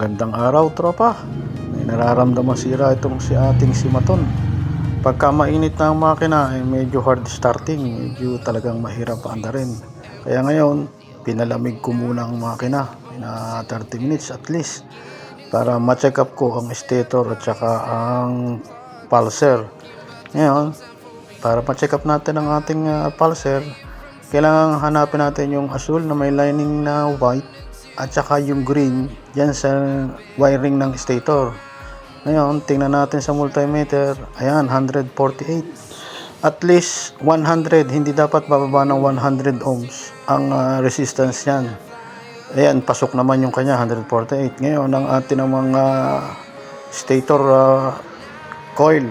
Magandang araw tropa. May nararamdaman sira itong si ating si Maton. Pagka mainit na ang makina ay medyo hard starting, medyo talagang mahirap andarin. Kaya ngayon, pinalamig ko muna ang makina na 30 minutes at least para ma-check up ko ang stator at saka ang pulser. Ngayon, para ma-check up natin ang ating ah, pulser, kailangan hanapin natin yung asul na may lining na white at saka yung green dyan sa wiring ng stator. Ngayon, tingnan natin sa multimeter. Ayan, 148. At least 100, hindi dapat bababa ng 100 ohms ang ah, resistance niyan. Ayan, pasok naman yung kanya, 148. Ngayon, ang atin ng mga stator ah, coil,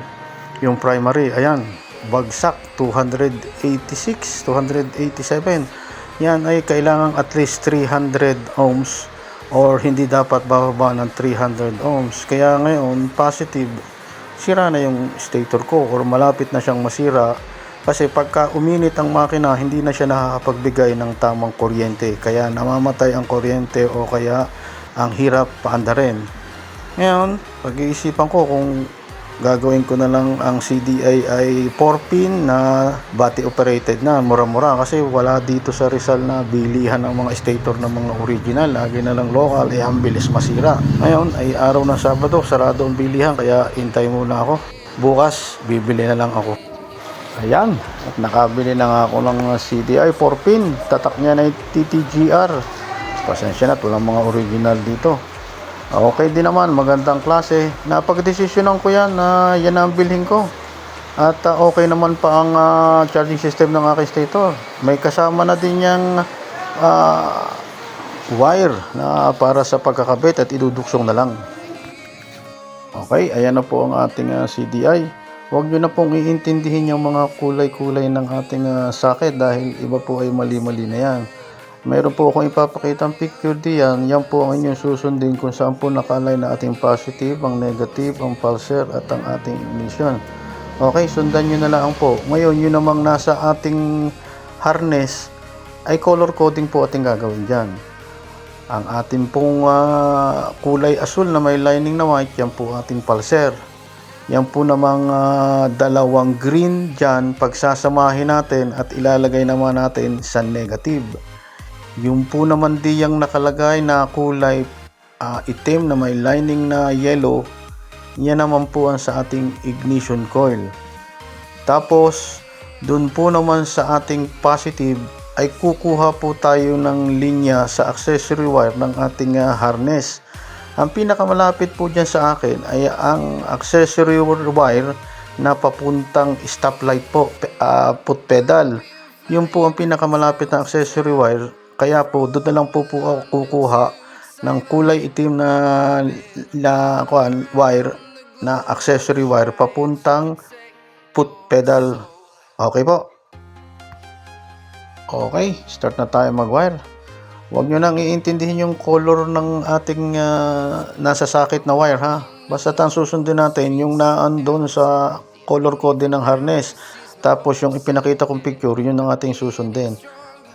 yung primary, ayan, bagsak, 286, 287. Yan ay kailangan at least 300 ohms or hindi dapat bababa ng 300 ohms. Kaya ngayon, positive, sira na yung stator ko or malapit na siyang masira kasi pagka uminit ang makina, hindi na siya nakakapagbigay ng tamang kuryente. Kaya namamatay ang kuryente o kaya ang hirap paandarin. Ngayon, pag-iisipan ko kung gagawin ko na lang ang CDI ay 4-pin na battery operated na, mura-mura kasi wala dito sa Rizal na bilihan ng mga stator ng mga original, lagi na lang local, eh ang bilis masira. Ngayon ay araw ng Sabado, sarado ang bilihan kaya hintay muna ako. Bukas, bibili na lang ako. Ayan, at nakabili na nga ako ng CDI 4-pin, tatak niya na TTGR. Pasensya na, walang mga original dito. Okay din naman, magandang klase. Napag-desisyonan ko yan na yan ang bilhin ko. At uh, okay naman pa ang uh, charging system ng aking stator. May kasama na din yung uh, wire na para sa pagkakabit at iduduksong na lang. Okay, ayan na po ang ating uh, CDI. Huwag nyo na pong iintindihin yung mga kulay-kulay ng ating uh, socket dahil iba po ay mali-mali na yan. Mayroon po akong ipapakita ang picture diyan. Yan po ang inyong susundin kung saan po nakalay na ating positive, ang negative, ang pulser at ang ating ignition. Okay, sundan nyo na lang po. Ngayon, yun namang nasa ating harness ay color coding po ating gagawin dyan. Ang ating pong ah, kulay asul na may lining na white, yan po ating pulser. Yan po namang ah, dalawang green dyan, pagsasamahin natin at ilalagay naman natin sa negative. Yung po naman di yung nakalagay na kulay ah, itim na may lining na yellow, yan naman po ang sa ating ignition coil. Tapos, dun po naman sa ating positive ay kukuha po tayo ng linya sa accessory wire ng ating ah, harness. Ang pinakamalapit po dyan sa akin ay ang accessory wire na papuntang stoplight po, ah, foot pedal. Yun po ang pinakamalapit na accessory wire. Kaya po, doon na lang po po ako kukuha ng kulay itim na, na kuan, wire na accessory wire papuntang foot pedal. Okay po. Okay, start na tayo mag-wire. Huwag nyo nang iintindihin yung color ng ating ah, nasa socket na wire ha. Basta ang susundin natin yung naan doon sa color code ng harness. Tapos yung ipinakita kong picture, yun ang ating susundin.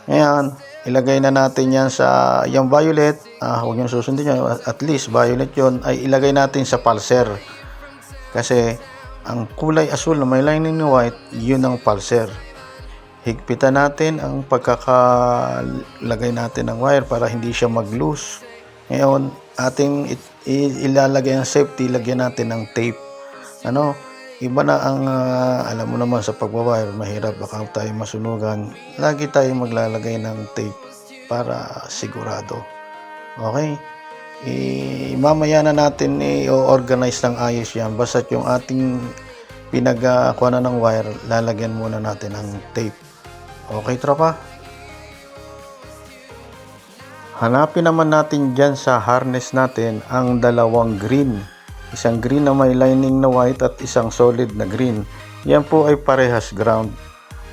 Ngayon, ilagay na natin yan sa yung violet. Ah, huwag nyo susundin yun. At least violet yon ay ilagay natin sa pulser. Kasi ang kulay asul na may lining na white, yun ang pulser higpitan natin ang pagkakalagay natin ng wire para hindi siya mag-loose. Ngayon, ating ilalagay ang safety, lagyan natin ng tape. Ano, iba na ang, ah, alam mo naman sa pagwawire, mahirap baka tayo masunugan. Lagi tayo maglalagay ng tape para sigurado. Okay? I, mamaya na natin i-organize ng ayos yan. Basta yung ating pinagkuha na ng wire, lalagyan muna natin ng tape. Okay, tropa? Hanapin naman natin dyan sa harness natin ang dalawang green. Isang green na may lining na white at isang solid na green. Yan po ay parehas ground.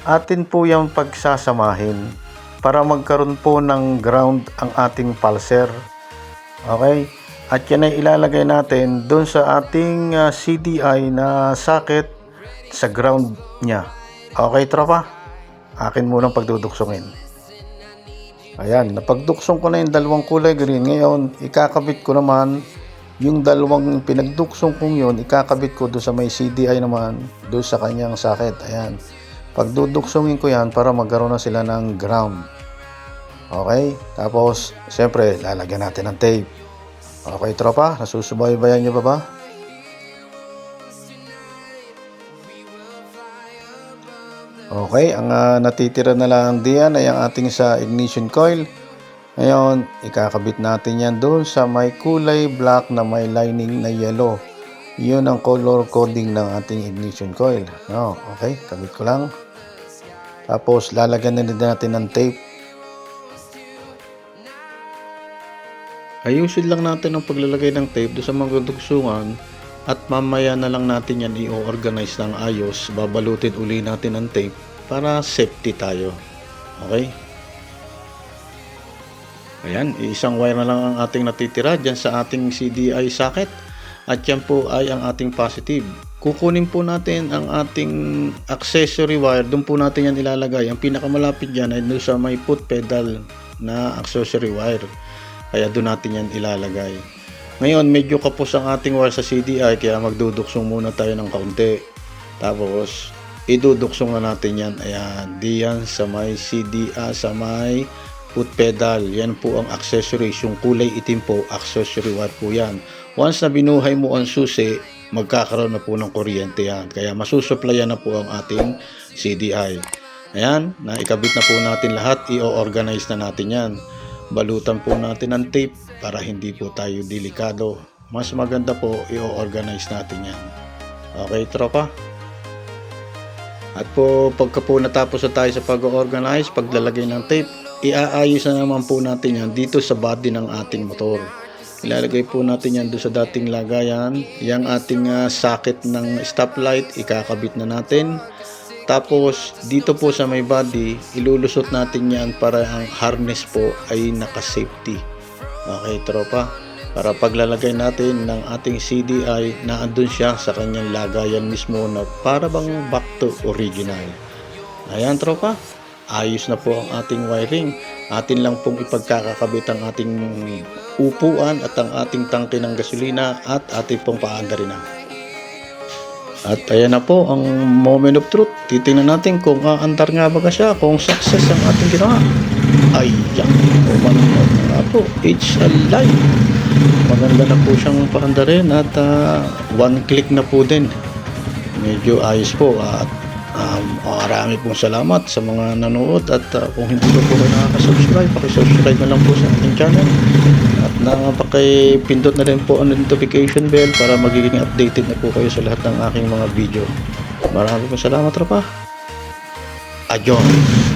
Atin po yung pagsasamahin para magkaroon po ng ground ang ating pulser. Okay? At yan ay ilalagay natin doon sa ating ah, CDI na socket sa ground niya. Okay, tropa? Akin munang pagduduksongin. Ayan, napagduksong ko na yung dalawang kulay green. Ngayon, ikakabit ko naman yung dalawang pinagduksong kong yun, ikakabit ko doon sa may CDI naman, doon sa kanyang socket. Ayan. Pagduduksongin ko yan para magkaroon na sila ng ground. Okay? Tapos, siyempre, lalagyan natin ng tape. Okay, tropa? Nasusubaybayan nyo ba ba? Okay, ang ah, natitira na lang diyan ay ang ating sa ignition coil. Ngayon, ikakabit natin yan doon sa may kulay black na may lining na yellow. Yun ang color coding ng ating ignition coil. No, okay, kabit ko lang. Tapos, lalagyan na din natin ng tape. Ayusin lang natin ang paglalagay ng tape doon sa mga dugsungan at mamaya na lang natin yan i-organize ng ayos. Babalutin uli natin ng tape para safety tayo. Okay? Ayan, isang wire na lang ang ating natitira dyan sa ating CDI socket. At yan po ay ang ating positive. Kukunin po natin ang ating accessory wire. Doon po natin yan ilalagay. Ang pinakamalapit dyan ay doon sa may foot pedal na accessory wire. Kaya doon natin yan ilalagay. Ngayon, medyo kapos ang ating wire sa CDI kaya magduduksong muna tayo ng kaunti. Tapos, iduduksong na natin yan. Ayan, diyan sa may CDI, sa may foot pedal. Yan po ang accessories. Yung kulay itim po, accessory wire po yan. Once na binuhay mo ang susi, magkakaroon na po ng kuryente yan. Kaya masusuplayan na po ang ating CDI. Ayan, naikabit na po natin lahat. I-organize na natin yan. Balutan po natin ng tape para hindi po tayo delikado. Mas maganda po i-organize natin yan. Okay, tropa? At po, pagka po natapos na tayo sa pag-organize, paglalagay ng tape, iaayos na naman po natin yan dito sa body ng ating motor. Ilalagay po natin yan doon sa dating lagayan. Yang ating ah, socket ng stoplight, ikakabit na natin. Tapos, dito po sa may body, ilulusot natin yan para ang harness po ay naka-safety. Okay, tropa? Para paglalagay natin ng ating CDI na andun siya sa kanyang lagayan mismo na para bang back to original. Ayan, tropa. Ayos na po ang ating wiring. Atin lang pong ipagkakakabit ang ating upuan at ang ating tangke ng gasolina at ating pong paandarin na. At ayan na po ang moment of truth. Titingnan natin kung aandar nga ba siya, kung success ang ating ginawa. Ayan, umano nga po. It's alive. Maganda na po siyang paandarin at ah, one click na po din. Medyo ayos po at um, marami pong salamat sa mga nanood at ah, kung hindi pa po kayo nakaka-subscribe, pakisubscribe na lang po sa ating channel at napakipindot na rin po ang notification bell para magiging updated na po kayo sa lahat ng aking mga video. Marami pong salamat tropa. Ayon.